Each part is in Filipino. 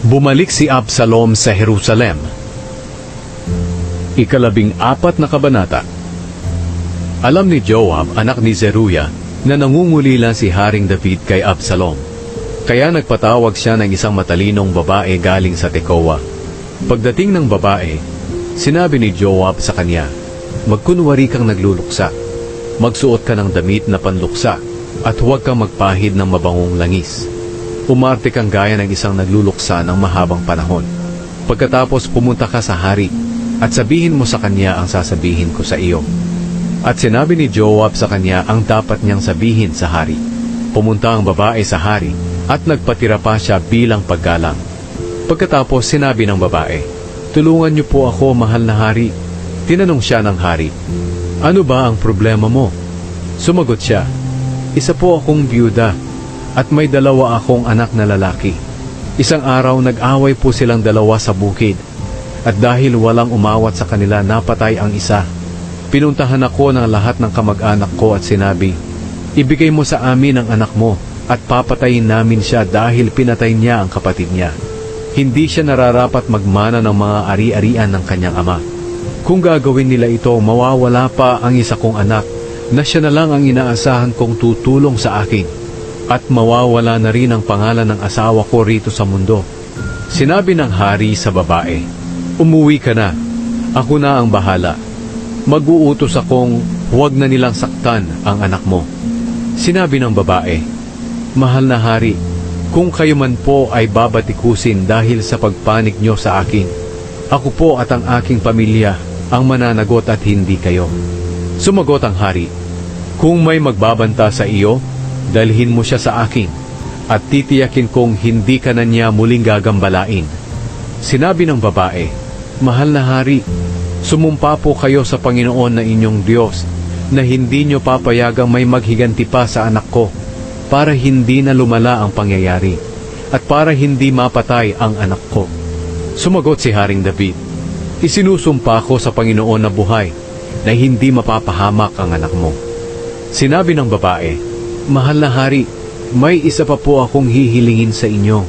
Bumalik si Absalom sa Jerusalem. Ikalabing apat na kabanata. Alam ni Joab, anak ni Zeruya, na nangungulila si Haring David kay Absalom. Kaya nagpatawag siya ng isang matalinong babae galing sa Tekoa. Pagdating ng babae, sinabi ni Joab sa kanya, Magkunwari kang nagluluksa. Magsuot ka ng damit na panluksa at huwag kang magpahid ng mabangong langis. Umarte kang gaya ng isang nagluluksa ng mahabang panahon. Pagkatapos pumunta ka sa hari at sabihin mo sa kanya ang sasabihin ko sa iyo. At sinabi ni Joab sa kanya ang dapat niyang sabihin sa hari. Pumunta ang babae sa hari at nagpatira pa siya bilang paggalang. Pagkatapos sinabi ng babae, Tulungan niyo po ako, mahal na hari. Tinanong siya ng hari, Ano ba ang problema mo? Sumagot siya, Isa po akong byuda at may dalawa akong anak na lalaki. Isang araw nag-away po silang dalawa sa bukid at dahil walang umawat sa kanila napatay ang isa. Pinuntahan ako ng lahat ng kamag-anak ko at sinabi, Ibigay mo sa amin ang anak mo at papatayin namin siya dahil pinatay niya ang kapatid niya. Hindi siya nararapat magmana ng mga ari-arian ng kanyang ama. Kung gagawin nila ito, mawawala pa ang isa kong anak na siya na lang ang inaasahan kong tutulong sa akin at mawawala na rin ang pangalan ng asawa ko rito sa mundo. Sinabi ng hari sa babae, Umuwi ka na, ako na ang bahala. Mag-uutos akong huwag na nilang saktan ang anak mo. Sinabi ng babae, Mahal na hari, kung kayo man po ay babatikusin dahil sa pagpanik nyo sa akin, ako po at ang aking pamilya ang mananagot at hindi kayo. Sumagot ang hari, Kung may magbabanta sa iyo, dalhin mo siya sa akin at titiyakin kong hindi ka na niya muling gagambalain. Sinabi ng babae, Mahal na hari, sumumpa po kayo sa Panginoon na inyong Diyos na hindi nyo papayagang may maghiganti pa sa anak ko para hindi na lumala ang pangyayari at para hindi mapatay ang anak ko. Sumagot si Haring David, Isinusumpa ko sa Panginoon na buhay na hindi mapapahamak ang anak mo. Sinabi ng babae, Mahal na hari, may isa pa po akong hihilingin sa inyo.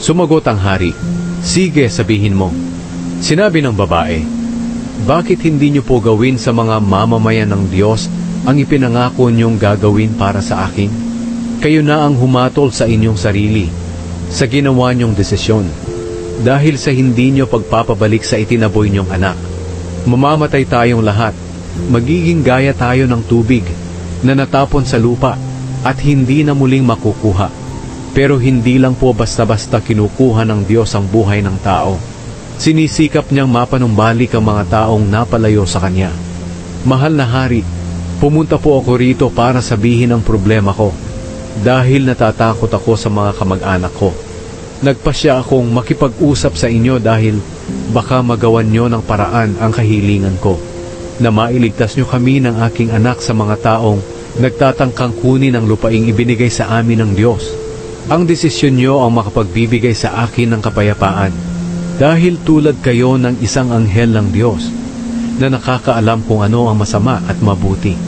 Sumagot ang hari, Sige, sabihin mo. Sinabi ng babae, Bakit hindi niyo po gawin sa mga mamamayan ng Diyos ang ipinangako niyong gagawin para sa akin? Kayo na ang humatol sa inyong sarili, sa ginawa niyong desisyon, dahil sa hindi niyo pagpapabalik sa itinaboy niyong anak. Mamamatay tayong lahat, magiging gaya tayo ng tubig na natapon sa lupa at hindi na muling makukuha. Pero hindi lang po basta-basta kinukuha ng Diyos ang buhay ng tao. Sinisikap niyang mapanumbalik ang mga taong napalayo sa Kanya. Mahal na Hari, pumunta po ako rito para sabihin ang problema ko dahil natatakot ako sa mga kamag-anak ko. Nagpasya akong makipag-usap sa inyo dahil baka magawan nyo ng paraan ang kahilingan ko na mailigtas nyo kami ng aking anak sa mga taong nagtatangkang kunin ang lupaing ibinigay sa amin ng Diyos. Ang desisyon nyo ang makapagbibigay sa akin ng kapayapaan dahil tulad kayo ng isang anghel ng Diyos na nakakaalam kung ano ang masama at mabuti.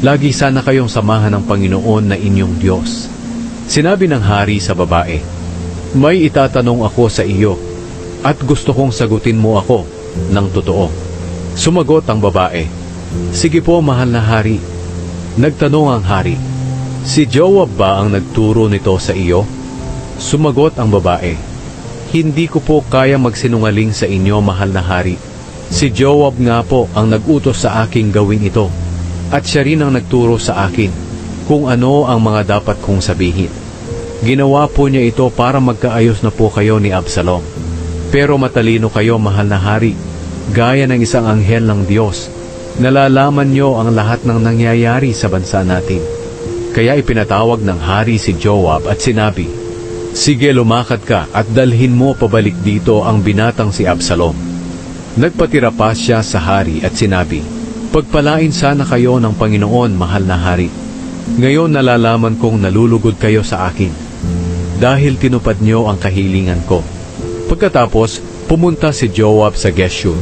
Lagi sana kayong samahan ng Panginoon na inyong Diyos. Sinabi ng hari sa babae, May itatanong ako sa iyo at gusto kong sagutin mo ako ng totoo. Sumagot ang babae, Sige po mahal na hari. Nagtanong ang hari, Si Joab ba ang nagturo nito sa iyo? Sumagot ang babae, Hindi ko po kaya magsinungaling sa inyo mahal na hari. Si Joab nga po ang nagutos sa aking gawin ito at siya rin ang nagturo sa akin kung ano ang mga dapat kong sabihin. Ginawa po niya ito para magkaayos na po kayo ni Absalom. Pero matalino kayo mahal na hari, gaya ng isang anghel ng Diyos. Nalalaman niyo ang lahat ng nangyayari sa bansa natin. Kaya ipinatawag ng hari si Joab at sinabi, Sige lumakad ka at dalhin mo pabalik dito ang binatang si Absalom. Nagpatira pa siya sa hari at sinabi, Pagpalain sana kayo ng Panginoon, mahal na hari. Ngayon nalalaman kong nalulugod kayo sa akin, dahil tinupad niyo ang kahilingan ko. Pagkatapos, pumunta si Joab sa Geshur,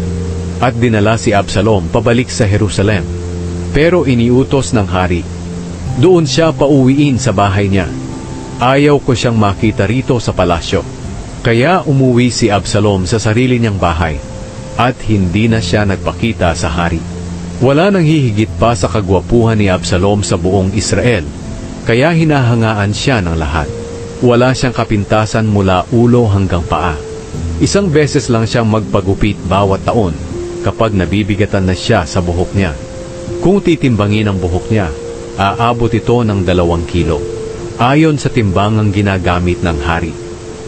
at dinala si Absalom pabalik sa Jerusalem. Pero iniutos ng hari, doon siya pauwiin sa bahay niya. Ayaw ko siyang makita rito sa palasyo. Kaya umuwi si Absalom sa sarili niyang bahay at hindi na siya nagpakita sa hari. Wala nang hihigit pa sa kagwapuhan ni Absalom sa buong Israel, kaya hinahangaan siya ng lahat. Wala siyang kapintasan mula ulo hanggang paa. Isang beses lang siyang magpagupit bawat taon kapag nabibigatan na siya sa buhok niya. Kung titimbangin ang buhok niya, aabot ito ng dalawang kilo. Ayon sa timbangang ginagamit ng hari.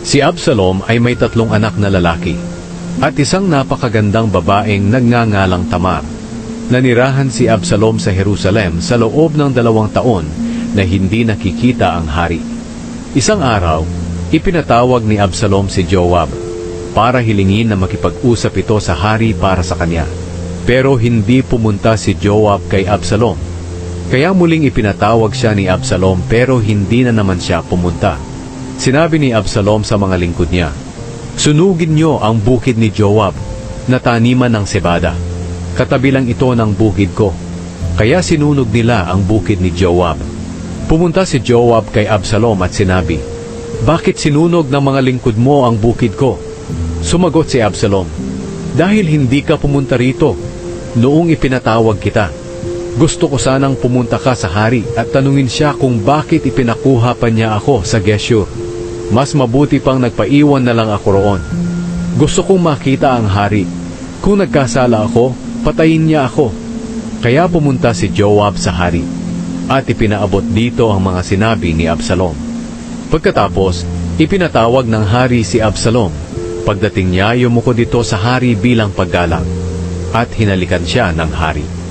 Si Absalom ay may tatlong anak na lalaki at isang napakagandang babaeng nagngangalang Tamar. Nanirahan si Absalom sa Jerusalem sa loob ng dalawang taon na hindi nakikita ang hari. Isang araw, ipinatawag ni Absalom si Joab para hilingin na makipag-usap ito sa hari para sa kanya. Pero hindi pumunta si Joab kay Absalom. Kaya muling ipinatawag siya ni Absalom pero hindi na naman siya pumunta. Sinabi ni Absalom sa mga lingkod niya, Sunugin niyo ang bukid ni Joab na taniman ng sebada. Katabi lang ito ng bukid ko. Kaya sinunog nila ang bukid ni Joab. Pumunta si Joab kay Absalom at sinabi, Bakit sinunog ng mga lingkod mo ang bukid ko? Sumagot si Absalom, Dahil hindi ka pumunta rito, noong ipinatawag kita. Gusto ko sanang pumunta ka sa hari at tanungin siya kung bakit ipinakuha pa niya ako sa Geshur. Mas mabuti pang nagpaiwan na lang ako roon. Gusto kong makita ang hari. Kung nagkasala ako, patayin niya ako. Kaya pumunta si Joab sa hari at ipinaabot dito ang mga sinabi ni Absalom. Pagkatapos, ipinatawag ng hari si Absalom. Pagdating niya, yumuko dito sa hari bilang paggalang at hinalikan siya ng hari.